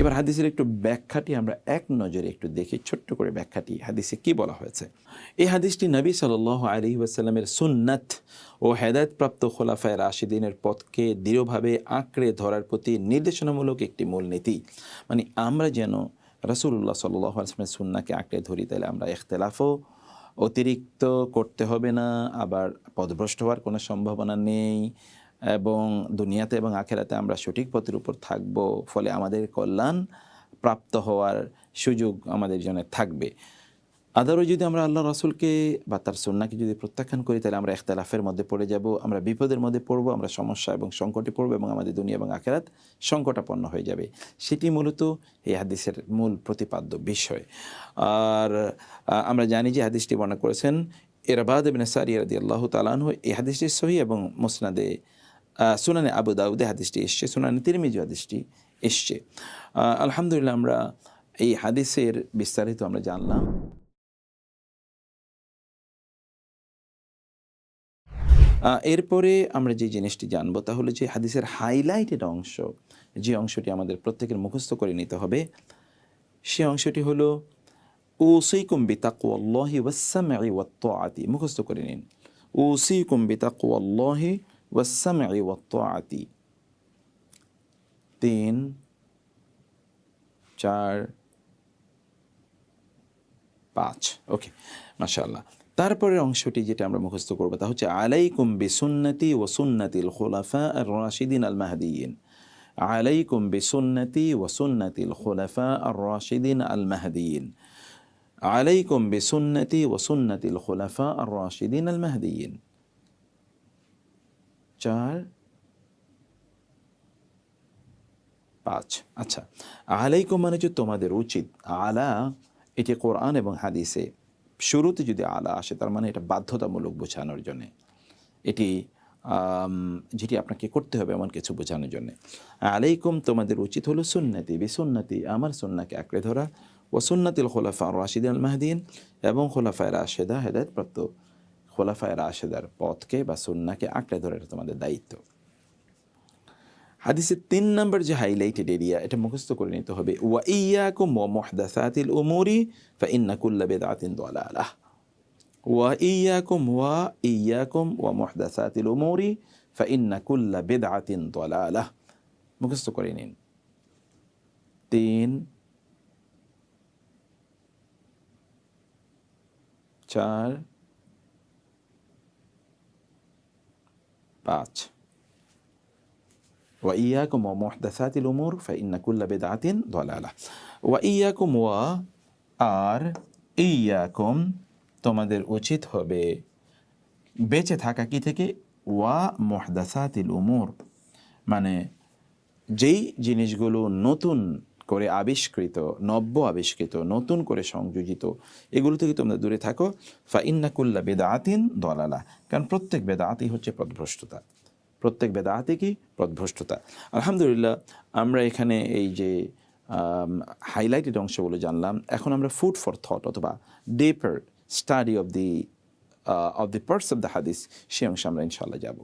এবার হাদিসের একটু ব্যাখ্যাটি আমরা এক নজরে একটু দেখি ছোট্ট করে ব্যাখ্যাটি হাদিসে কি বলা হয়েছে? এই হাদিসটি নবী সাল আলী ওয়াসাল্লামের সুন্নাত ও হেদায়তপ্রাপ্ত খোলাফায় রাশিদিনের পথকে দৃঢ়ভাবে আঁকড়ে ধরার প্রতি নির্দেশনামূলক একটি মূলনীতি। মানে আমরা যেন রসুল্লাহ সাল্লাহ আসলামের সুন্নাকে আঁকড়ে ধরি, তাহলে আমরা এখতলাফও অতিরিক্ত করতে হবে না, আবার পদভ্রষ্ট হওয়ার কোনো সম্ভাবনা নেই এবং দুনিয়াতে এবং আখেরাতে আমরা সঠিক পথের উপর থাকব, ফলে আমাদের কল্যাণ প্রাপ্ত হওয়ার সুযোগ আমাদের জন্য থাকবে। আদারও যদি আমরা আল্লাহ রাসুলকে বা তার সন্নাকে যদি প্রত্যাখ্যান করি, তাহলে আমরা এখতালাফের মধ্যে পড়ে যাব, আমরা বিপদের মধ্যে পড়ব, আমরা সমস্যা এবং সংকটে পড়ব এবং আমাদের দুনিয়া এবং আখেরাত সংকটাপন্ন হয়ে যাবে। সেটি মূলত এই হাদিসের মূল প্রতিপাদ্য বিষয়। আর আমরা জানি যে হাদিসটি বর্ণনা করেছেন এরাবাদ বিন সারি রাদি আল্লাহ তালানহ এই হাদিসটি সহি এবং মুসনাদে সুনানে আবু দাউদে হাদিসটি এসছে, সুনানে তিরমিজু হাদিসটি এসছে। আলহামদুলিল্লাহ আমরা এই হাদিসের বিস্তারিত আমরা জানলাম। এরপরে আমরা যে জিনিসটি জানব তা হলো যে হাদিসের হাইলাইটেড অংশ, যে অংশটি আমাদের প্রত্যেকের মুখস্থ করে নিতে হবে, সে অংশটি হল ও সেই হলো ওসৈকুম বিতাকুয়াল্লাহি ওয়াসামাই ওয়াত্তাআতি মুখস্থ করে নিন। ওসিকুম বিতাকুয়াল্লাহি ওয়াসামাই ওয়াত্তাআতি তিন চার পাঁচ ওকে মাশাআল্লাহ তারপরের অংশটি যেটা আমরা মুখস্থ করব তা হচ্ছে, আলাইকুম বিসুন্নতি ও সুন্নাতিল খোলাফা আর রাশিদিন আল মাহদিয়িন আলাইকুম বিসুন্নতি ও সুন্নাতিল খোলাফা আর রাশিদিন আল মাহদিয়িন আলাইকুম বিসুন্নতি ও সুন্নাতিল খোলাফা আর রাশিদিন আল মাহদিয়িন চার, পাঁচ। আচ্ছা আলাইকুম মানে হচ্ছে তোমাদের উচিত। আলা, এটি কোরআন এবং হাদিসে। শুরুতে যদি আলা আসে, তার মানে এটা বাধ্যতামূলক বোঝানোর জন্যে। এটি যেটি আপনাকে করতে হবে এমন কিছু বোঝানোর জন্য। আলাইকুম, তোমাদের উচিত হলো সুন্নতি। বিসুন্নতি, আমার সুন্নাকে আঁকড়ে ধরা। ও সুন্নাতিল খোলাফা রাশিদ আল মাহদিন এবং খোলাফায় রাশেদা হেদায়তপ্রাপ্ত খোলাফায় রাশেদার পথকে বা সুন্নাকে আঁকড়ে ধরে এটা তোমাদের দায়িত্ব। হাদিসের তিন নম্বর যে হাইলাইটেড এরিয়া এটা মুখস্থ করে নিতে হবে। ওয়া ইয়াকুম ওয়া মুহদাসাতিল উমুরি ফা ইন্না কুল্লা বিদআতিন দালালাহ। ওয়া ইয়াকুম ওয়া ইয়াকুম ওয়া মুহদাসাতিল উমুরি ফা ইন্না কুল্লা বিদআতিন দালালাহ। মুখস্থ করে নিন। তিন, চার পাঁচ। ওয়া ইয়াকুম ওয়া মোহদাসাতিল উমুর, ফাইন্না কুল্লা বেদাতিন দলালা। ওয়া ইয়াকুম ওয়া আর ইয়াকুম, তোমাদের উচিত হবে বেঁচে থাকা কি থেকে? ওয়া মোহদাসাতিল উমুর। মানে যেই জিনিসগুলো নতুন করে আবিষ্কৃত, নব্য আবিষ্কৃত, নতুন করে সংযোজিত, এগুলো থেকে তোমরা দূরে থাকো। ফা ইন্নাকুল্লা বেদাতিন দলালা। কারণ প্রত্যেক বেদাতি হচ্ছে পদভ্রষ্টতা প্রত্যেক বেদাতে কি? পদভ্রষ্টতা আলহামদুলিল্লাহ, আমরা এখানে এই যে হাইলাইটেড অংশগুলো জানলাম। এখন আমরা ফুড ফর থট অথবা deeper study of the of the parts of the হাদিস সে অংশে আমরা ইনশাল্লাহ যাব।